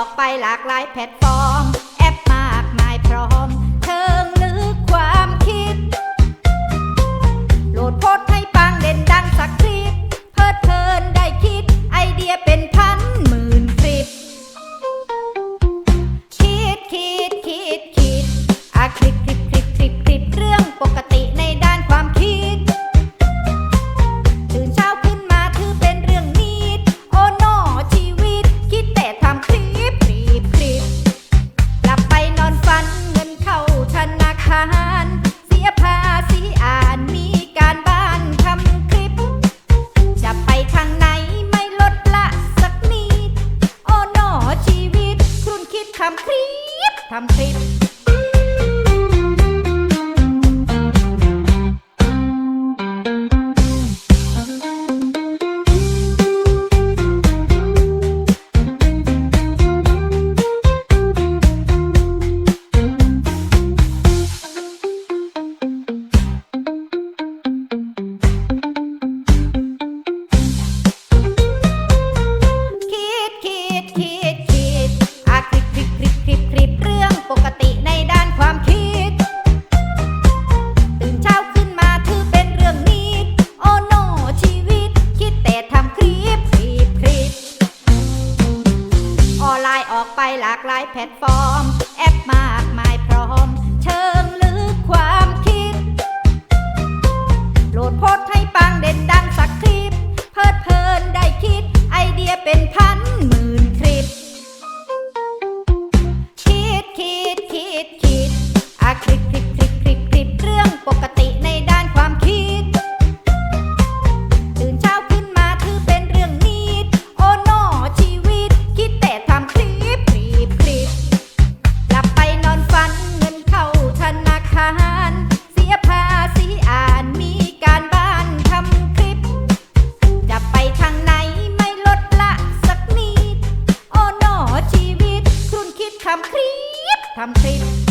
ออกไปหลากหลายแพลตฟอร์มำคลิปทำคลิป หลากหลายแพลตฟอร์ม ทำคลิปทำคลิป